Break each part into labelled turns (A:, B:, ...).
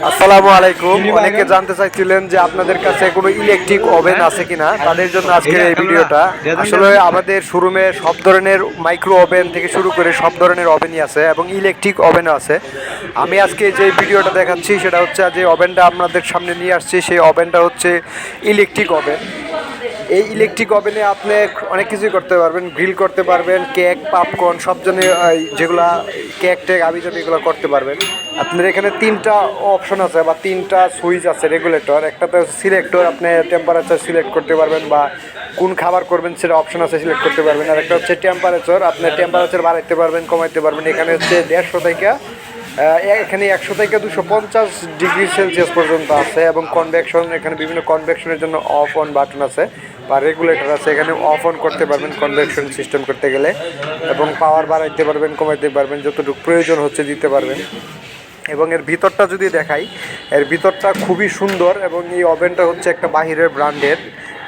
A: আসসালামু আলাইকুম। অনেকে জানতে চাইছিলেন যে আপনাদের কাছে কোনো ইলেকট্রিক ওভেন আছে কিনা। তাদের জন্য আজকে এই ভিডিওটা। আসলে আমাদের শোরুমে সব ধরনের মাইক্রো ওভেন থেকে শুরু করে সব ধরনের ওভেনই আছে এবং ইলেকট্রিক ওভেনও আছে। আমি আজকে যে ভিডিওটা দেখাচ্ছি, সেটা হচ্ছে যে ওভেনটা আপনাদের সামনে নিয়ে আসছি। সেই ওভেনটা হচ্ছে ইলেকট্রিক ওভেন এই ইলেকট্রিক ওভেনে আপনি অনেক কিছুই করতে পারবেন গ্রিল করতে পারবেন কেক পাপকর্ন সব জনের যেগুলা কেক টেক আবি যাবি এগুলো করতে পারবেন। আপনার এখানে তিনটা অপশন আছে বা তিনটা সুইচ আছে রেগুলেটর একটাতে সিলেক্টর আপনি টেম্পারেচার সিলেক্ট করতে পারবেন বা কোন খাবার করবেন সেটা অপশন আছে সিলেক্ট করতে পারবেন। আর একটা হচ্ছে টেম্পারেচার আপনি টেম্পারেচার বাড়াইতে পারবেন, কমাইতে পারবেন। এখানে হচ্ছে দেড়শো থেকে এখানে একশো থেকে দুশো পঞ্চাশ ডিগ্রি সেলসিয়াস পর্যন্ত আছে এবং কনভেকশন এখানে বিভিন্ন কনভেকশনের জন্য অফ অন বাটন আছে বা রেগুলেটর আছে। এখানে অফ অন করতে পারবেন কনভেকশন সিস্টেম করতে গেলে এবং পাওয়ার বাড়াইতে পারবেন, কমাইতে পারবেন, যতটুকু প্রয়োজন হচ্ছে দিতে পারবেন। এবং এর ভিতরটা যদি দেখাই, এর ভিতরটা খুবই সুন্দর এবং এই ওভেনটা হচ্ছে একটা বাহিরের ব্র্যান্ডের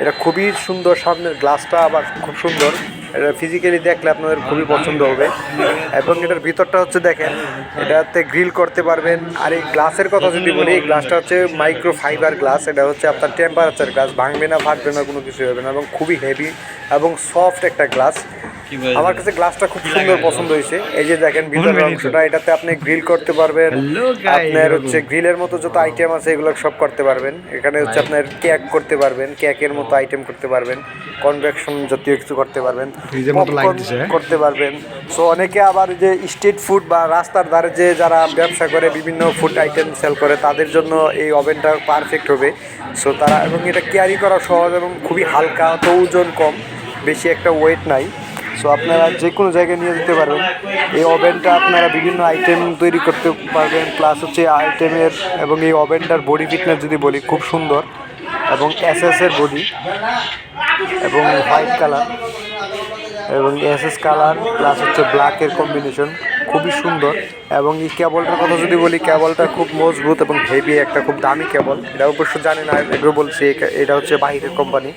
A: এটা খুবই সুন্দর সামনের গ্লাসটা আবার খুব সুন্দর। এটা ফিজিক্যালি দেখলে আপনাদের খুবই পছন্দ হবে। এবং এটার ভিতরটা হচ্ছে দেখেন, এটাতে গ্রিল করতে পারবেন। আর এই গ্লাসের কথা যদি বলি, এই গ্লাসটা হচ্ছে মাইক্রো ফাইবার গ্লাস এটা হচ্ছে আপনার টেম্পারেচার গ্লাস ভাঙবে না, ফাটবে না, কোনো কিছু হবে না এবং খুবই হেভি এবং সফট একটা গ্লাস আমার কাছে গ্লাসটা খুব সুন্দর পছন্দ হয়েছে। এই যে দেখেন ভিতরের অংশটা এটাতে আপনি গ্রিল করতে পারবেন। আপনার হচ্ছে গ্রিলের মতো যত আইটেম আছে এগুলো সব করতে পারবেন। এখানে হচ্ছে আপনার কেক করতে পারবেন কেকের মতো আইটেম করতে পারবেন কনভেকশন জাতীয় কিছু করতে পারবেন
B: লাগতেছে।
A: করতে পারবেন। সো অনেকে আবার যে স্ট্রিট ফুড বা রাস্তার ধারে যে যারা ব্যবসা করে বিভিন্ন ফুড আইটেম সেল করে তাদের জন্য এই ওভেনটা পারফেক্ট হবে। সো তারা এবং এটা ক্যারি করা সহজ এবং খুবই হালকা তো ওজন কম বেশি একটা ওয়েট নাই। সো আপনারা যে কোনো জায়গায় নিয়ে যেতে পারবেন। এই ওভেনটা আপনারা বিভিন্ন আইটেম তৈরি করতে পারবেন প্লাস হচ্ছে আইটেমের এবং এই ওভেনটার বডি ফিটনেস যদি বলি, খুব সুন্দর এবং এসএস এর বডি এবং হোয়াইট কালার এবং এস এস কালার প্লাস হচ্ছে ব্ল্যাকের কম্বিনেশন খুবই সুন্দর এবং এই কেবলটার কথা যদি বলি কেবলটা খুব মজবুত এবং হেভি একটা, খুব দামি কেবল এটা অবশ্য জানি না এগুলো বলছি, এটা হচ্ছে বাহিরের কোম্পানি